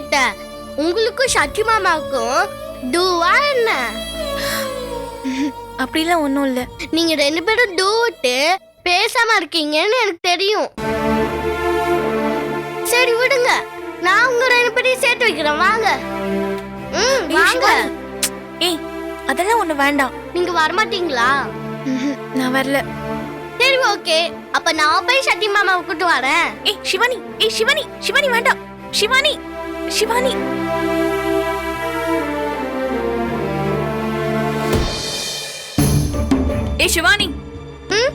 கேட்டேன் உங்களுக்கும் சக்தி மாமாவுக்கும் டூவா என்ன? அப்படிலாம் ஒன்றும் இல்லை. நீங்க ரெண்டு பேரும் டூ விட்டு பேசாம இருக்கீங்கன்னு எனக்கு தெரியும். சரி விடுங்க. நான் உங்க ரெண்டு பேரையும் சேர்த்து வைக்கிறேன். வாங்க. ம் வாங்க. ஏய் அதெல்லாம் ஒன்று வேண்டாம். நீங்க வரமாட்டீங்களா? நான் வரல. சரி ஓகே. அப்ப நான் போய் சக்தி மாமாவை கூட்டு வரேன். ஏய் சிவானி ஏய் சிவானி சிவானி வேண்டாம். சிவானி சிவானி. ஏய் சிவானி. ம்?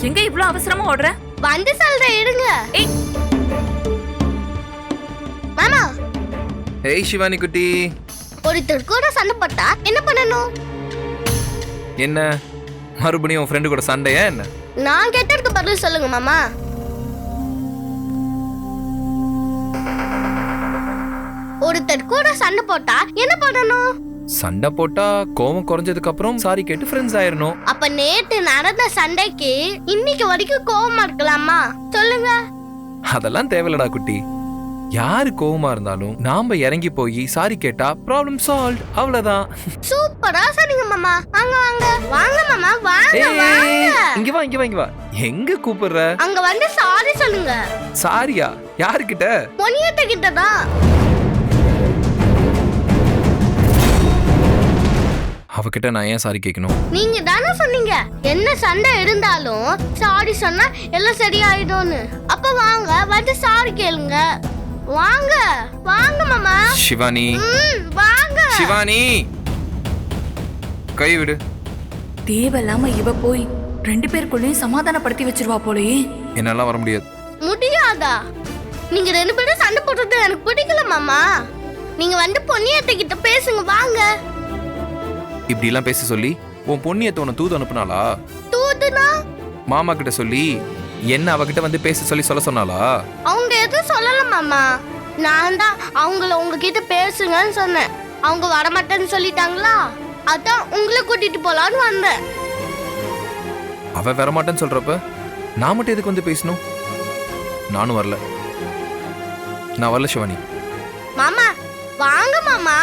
எங்க இவ்ளோ அவசரமா ஓடுற? வந்து சொல்றேன் இருங்க ஏய். மாமா. ஏய் சிவானி குட்டி. ஒருத்தர் கூட சண்டை போட்டா என்ன பண்ணணும்? என்ன? மறுபடியும் உன் ஃப்ரெண்டு கூட சண்டையா என்ன? நான் கேட்டதுக்கு பதில் சொல்லுங்க மாமா. ஒருத்தர் கூட சண்டை போட்டா என்ன பண்ணணும்? சண்டை போட்டா கோவம் குறைஞ்சதுக்கு அப்புறம் சாரி கேட்டு ஃப்ரெண்ட்ஸ் ஆயிரணும். அப்ப நேத்து நடந்த சண்டைக்கு இன்னைக்கு வரைக்கும் கோவமா இருக்கலாமா? சொல்லுங்க. அதெல்லாம் தேவையில்லடா குட்டி. யாரு கோவமா இருந்தாலும் நாம இறங்கி போய் சாரி கேட்டா ப்ராப்ளம் சால்வ் அவ்வளவுதான். சூப்பரா சொன்னீங்க மாமா. வாங்க வாங்க. வாங்க மாமா வாங்க வாங்க. இங்க வா இங்க வா இங்க வா. எங்க கூப்பிடுற? அங்க வந்து சாரி சொல்லுங்க. சாரியா? யாருக்கிட்ட? பொன்னியத்த கிட்ட தான் அவகிட்ட நான் ஏன் சாரி கேட்கணும் நீங்க தானே சொன்னீங்க. என்ன சண்டை இருந்தாலும் சாரி சொன்னா எல்லாம் சரியாயிடும்னு. அப்ப வாங்க வந்து சாரி கேளுங்க. வாங்க வாங்க மாமா. சிவானி. ம் வாங்க. சிவானி. கை விடு. தேவையில்லாம இவ போய் ரெண்டு பேருக்குள்ளேயும் சமாதானப்படுத்தி வச்சிருவா போலயே. என்னால வர முடியாது. முடியாதா? நீங்க ரெண்டு பேரும் சண்டை போடுறது எனக்கு பிடிக்கல மாமா. நீங்க வந்து பொன்னியத்தை கிட்ட பேசுங்க வாங்க. இப்படி எல்லாம் பேச சொல்லி உன் பொண்ணியத்தை உன்னை தூது அனுப்புனாளா? தூதுனா? மாமா கிட்ட சொல்லி என்ன அவகிட்ட வந்து பேச சொல்லி சொல்ல சொன்னாளா? அவங்க எதுவும் சொல்லல மாமா. நான் தான் அவங்கள உங்ககிட்ட பேசுங்கன்னு சொன்னேன். அவங்க வரமாட்டேன்னு சொல்லிட்டாங்களா? அதான் உங்களை கூட்டிட்டு போலான்னு வந்தேன். அவ வரமாட்டேன்னு சொல்றப்ப நான் மட்டும் எதுக்கு வந்து பேசணும்? நானும் வரல. நான் வரல சிவானி. மாமா வாங்க மாமா.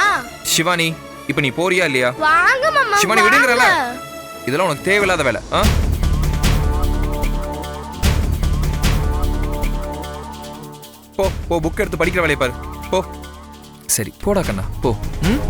சிவானி இப்ப நீ போறியா இல்லையா? வாங்க மாமா சிவானி, விடுங்கறல? இதெல்லாம் உனக்கு தேவையில்லாத வேலை. ஆ? போ போ புக் எடுத்து படிக்கிற வேலையை பாரு. போ. சரி போடா கண்ணா. போ. ம்?